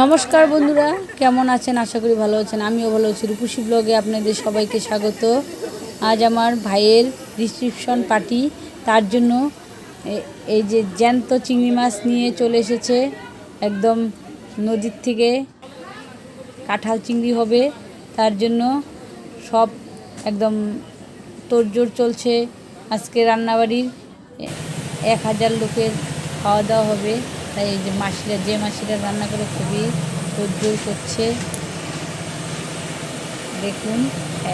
নমস্কার বন্ধুরা, কেমন আছেন? আশা করি ভালো আছেন। আমিও ভালো আছি। রূপসী ব্লগে আপনাদের সবাইকে স্বাগত। আজ আমার ভাইয়ের রিসিপশন পার্টি তার জন্য এই যে জ্যান্ত চিংড়ি মাছ নিয়ে চলে এসেছে একদম নদীর থেকে। কাঁঠাল চিংড়ি হবে, তার জন্য সব একদম তোড়জোড় চলছে আজকে রান্নাবাড়ির। এক হাজার লোকের খাওয়া দাওয়া হবে, তাই এই যে মাসিরা যে মাসিরা রান্না করে খুবই তোড়জোড় করছে। দেখুন,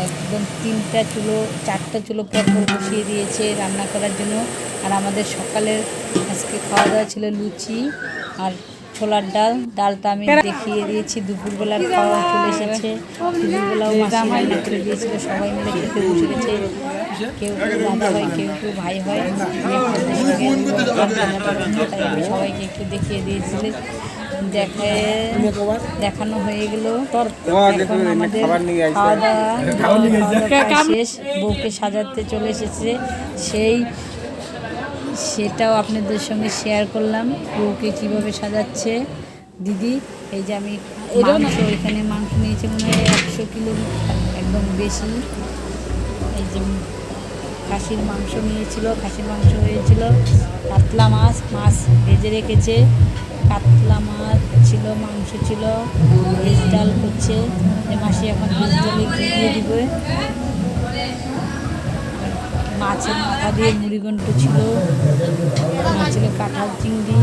একদম তিনটা চুলো, চারটা চুলো পরপর বসিয়ে দিয়েছে রান্না করার জন্য। আর আমাদের সকালের আজকে খাওয়া দাওয়া ছিল লুচি আর ছোলার ডাল। ডালটা আমি দেখিয়ে দিয়েছি, দুপুরবেলার খাওয়া চলে এসেছে। দুপুরবেলাও মাসি দিয়েছিল, সবাই মিলে খেতে বসে গেছে। কেউ কেউ দাদা হয়, কেউ কেউ ভাই হয়। সবাইকে একটু দেখিয়ে দিয়েছিল। দেখে দেখানো হয়ে গেল। এখন আমাদের খাওয়া দাওয়া শেষ। বউকে সাজাতে চলে এসেছে। সেই সেটাও আপনাদের সঙ্গে শেয়ার করলাম। বউকে কীভাবে সাজাচ্ছে। দিদি এই যে আমি মাংস এখানে মাংস নিয়েছি মনে হয় একশো কিলো একদম বেশি। এই যে খাসির মাংস নিয়েছিল খাসির মাংস হয়েছিল। কাতলা মাছ মাছ ভেজে রেখেছে। কাতলা মাছ ছিল, মাংস ছিল, ভেজ ডাল করছে এ মাসে এখন ভেজ ডালে দিয়ে দিবে? মাছের মাথা দিয়ে মুড়িঘণ্ট ছিল মাছের কাঁঠাল চিংড়ি।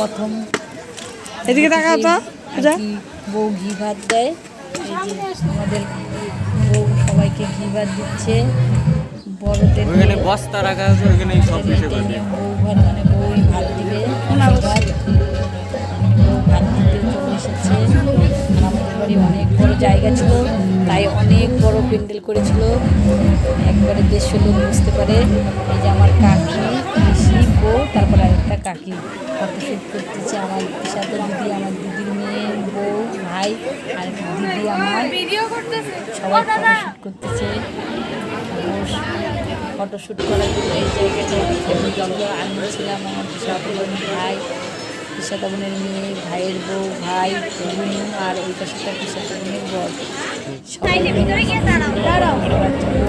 প্রথম। এদিকে তাকাও তো, পূজা। বউ ঘি ভাত দেয় আমাদের বউ সবাইকে ঘি ভাত দিচ্ছে। বড়দের বস্তা রাখা আছে সব বউ ভাত মানে ভাত দিবে। ভাত বউ ভাত দিতে চলে এসেছে। আর আমাদের বাড়ি অনেক বড় জায়গা ছিল তাই অনেক বড় প্যান্ডেল করেছিল। একবারে দেড়শো লোক বুঝতে পারে। এই যে আমার কাকি বউ তারপর আরেকটা কাকি ফটোশ্যুট করতেছে আমার সাথে দিদি আমার দিদির মেয়ে বউ ভাই আর দিদি আমার। সবাই ফটোশ্যুট করতেছে। ফটোশ্যুট করার জন্য এই জায়গাটায় ছিল আমি ছিলাম আমার বোন ভাই বোনের মেয়ে ভাইয়ের বউ ভাই বোন আর ওই পাশে একটা পিসাতো বোনের বর। সবাই মিলে করার জন্য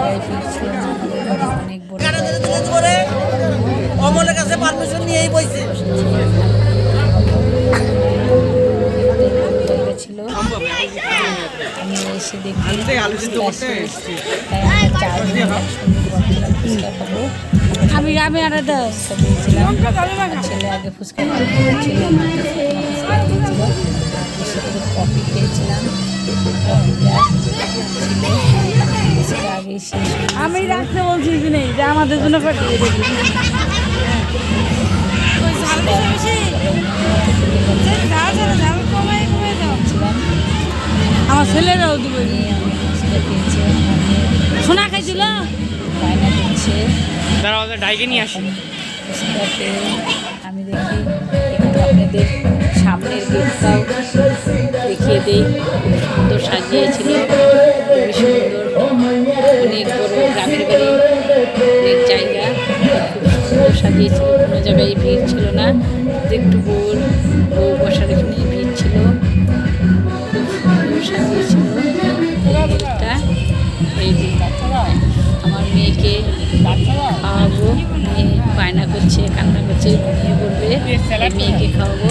আর আমাদের বাড়ি অনেক বড় অমলের কাছে পারমিশন নিয়েই বইছে। ছিল। আমি এসে দেখি তাই আমরা চারজন ফুচকা খাব আমি আমি আর এটা ফুচকা দিয়েছিলাম। ছেলে আগে ফুচকা কফি খেয়েছিলাম কফিটা ছিল আগেই শেষ আমি রাখতে বলছি কি নেই যে আমাদের জন্য দিয়ে দেবি। আমার ছেলেরাও দিবে সোনা খাইছিল? ওদের ডাইকে নিয়ে আসি। আমি দেখি একটু আপনাদের সামনের গেটটাও দেখিয়ে দিই। সুন্দর সাজিয়েছিল। সুন্দর সাজিয়েছিল কোনো জায়গায় ভিড় ছিল না। একটু বউর বউ বসার এখানে ভিড় ছিল। খুব সুন্দর আমার মেয়েকে খাওয়াবো, মেয়ে বায়না করছে, কান্না করছে মেয়ে পড়বে। মেয়েকে খাওয়াবো।